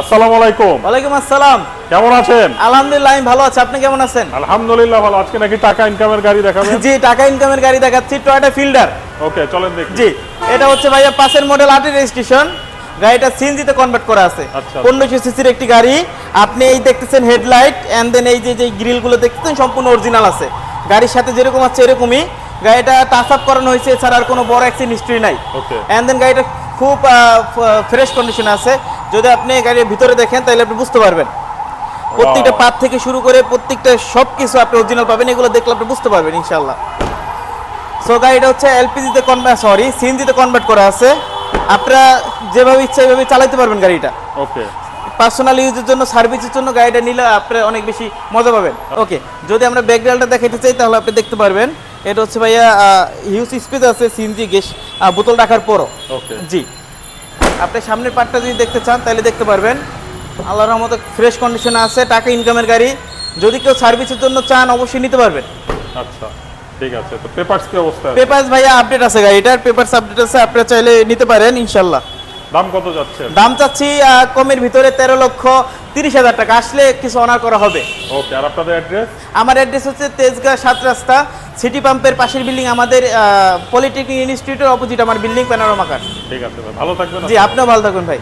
আসসালামু আলাইকুম। ওয়ালাইকুম আসসালাম। কেমন আছেন? আলহামদুলিল্লাহ আমি ভালো আছি। আপনি কেমন আছেন? আলহামদুলিল্লাহ ভালো। আজকে নাকি টাকা ইনকামের গাড়ি দেখাবেন? জি টাকা ইনকামের গাড়ি দেখাচ্ছি টয়োটা ফিল্ডার ওকে চলেন দেখি। জি এটা হচ্ছে ভাইয়া পাশের মডেল আটের রেজিস্ট্রেশন গাড়িটা সিএনজিতে কনভার্ট করা আছে। আচ্ছা। পনেরোশো সিসির একটি গাড়ি। আপনি এই দেখতেছেন হেডলাইট এন্ড দেন এই যে যে গ্রিলগুলো দেখতেছেন সম্পূর্ণ অরিজিনাল আছে। গাড়ির সাথে যেরকম আছে এরকমই। গাড়িটা টাচ আপ করানো হয়েছে এছাড়া আর কোনো বড় অ্যাক্সিডেন্ট হিস্ট্রি নাই. এন্ড দেন গাড়িটা খুব ফ্রেশ কন্ডিশন আছে। যদি আপনি গাড়ির ভিতরে দেখেন তাহলে আপনি বুঝতে পারবেন। প্রত্যেকটা পাত থেকে শুরু করে প্রত্যেকটা সব কিছু আপনি অরিজিনাল পাবেন এগুলো দেখলে আপনি বুঝতে পারবেন ইনশাল্লাহ সো গাড়িটা হচ্ছে এলপিজিতে কনভার্ট সরি সিএনজিতে কনভার্ট করা আছে। আপনারা যেভাবে ইচ্ছা এইভাবে চালাতে পারবেন গাড়িটা। ওকে পার্সোনাল ইউজের জন্য সার্ভিসের জন্য গাড়িটা নিলে আপনারা অনেক বেশি মজা পাবেন। ওকে যদি আমরা ব্যাকগ্রাউন্ডটা দেখাতে চাই তাহলে আপনি দেখতে পারবেন। এটা হচ্ছে ভাইয়া হিউজ স্পেস আছে সিএনজি গ্যাস বোতল রাখার পরও। ওকে জি। আপনি সামনের পার্টটা যদি দেখতে চান তাহলে দেখতে পারবেন। আল্লাহর রহমতে ফ্রেশ কন্ডিশনে আছে টাকা ইনকামের গাড়ি। যদি কেউ সার্ভিসের জন্য চান অবশ্যই নিতে পারবেন। আচ্ছা ঠিক আছে। তো পেপারস কি অবস্থা? পেপারস ভাইয়া আপডেট আছে গাড়িটার। পেপারস আপডেট আছে আপনারা চাইলে নিতে পারেন ইনশাল্লাহ দাম কত যাচ্ছে? দাম চাচ্ছি কমের ভিতরে তেরো লক্ষ তিরিশ হাজার টাকা। আসলে কিছু অনার করা হবে। ওকে আর আপনাদের অ্যাড্রেস আমার অ্যাড্রেস হচ্ছে তেজগাঁ সাত রাস্তা সিটি পাম্পের পাশের বিল্ডিং আমাদের পলিটেকনিক ইনস্টিটিউটের অপোজিট আমার বিল্ডিং প্যানোরামা কার ঠিক আছে ভালো থাকবেন। জি আপনিও ভালো থাকবেন ভাই।